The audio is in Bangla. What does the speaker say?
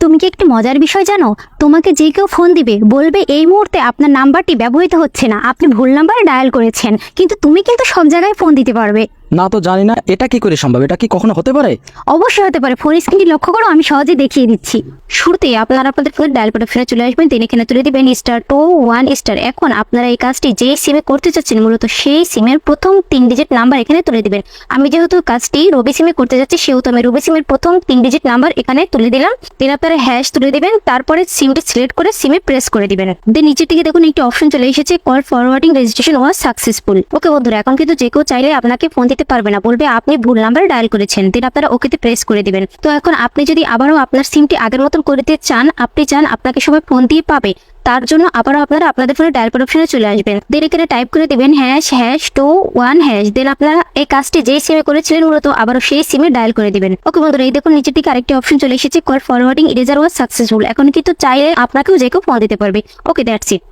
তুমি কি একটি মজার বিষয় জানো? তোমাকে যে কেউ ফোন দিবে, বলবে এই মুহূর্তে আপনার নাম্বারটি ব্যবহৃত হচ্ছে না। আপনি ভুল নাম্বারে ডায়াল করেছেন। কিন্তু তুমি কিন্তু সব জায়গায় ফোন দিতে পারবে। না তো জানি না, এটা কি করে সম্ভব? এটা কি কখনো হতে পারে? অবশ্যই হতে পারে। ফোন স্ক্রিনটি লক্ষ্য করো, আমি সহজে দেখিয়ে দিচ্ছি। শুরুতে আপনারা আপনাদের ফোনের ডায়াল পটে ফিরে চলে আসবেন তিনি এখানে তুলে দিবেন স্টার টু ওয়ান স্টার এখন আপনারা এই কাজটি যে সিমে করতে চাচ্ছেন, মূলত সেই সিমের প্রথম তিন ডিজিট নাম্বার এখানে তুলে দিবেন। আমি যেহেতু কাজটি রবি সিমে করতে যাচ্ছি, সেহেতু আমি রবি সিমের প্রথম তিন ডিজিট নাম্বার এখানে তুলে দিলাম। দেন আপনারা হ্যাশ তুলে দিবেন, তারপরে সিমটি সিলেক্ট করে সিমে প্রেস করে দিবেন। দেন নিচের দিকে দেখুন, একটি অপশন চলে এসেছে call forwarding registration was successful okay বন্ধুরা, এখন কিন্তু যে কেউ চাইলে আপনাকে ফোন দিতে পারবে না। বলবে, আপনি ভুল নাম্বার ডায়াল করেছেন। দেন আপনারা ওকেতে প্রেস করে দিবেন। তো এখন আপনি যদি আবারও আপনার সিমটি আগের মতন করে দিতে চান, আপনি চান আপনাকে সবাই ফোন দিয়ে পাবে। তার জন্য আবারও আপনারা আপনাদের ফোনে ডায়াল অপশনে চলে আসবেন। দেন এখানে টাইপ করে দিবেন hash hash two one hash then আপনারা এই কাজটি যেই সিমে করেছিলেন, মূলত আবারও সেই সিমে ডায়াল করে দিবেন। ওকে বন্ধুরা, এই দেখুন নিচের দিকে আরেকটি অপশন চলে এসেছে call forwarding erasure was successful এখন কিন্তু চাইলে আপনাকেও যে কেউ ফোন দিতে পারবে। Okay that's it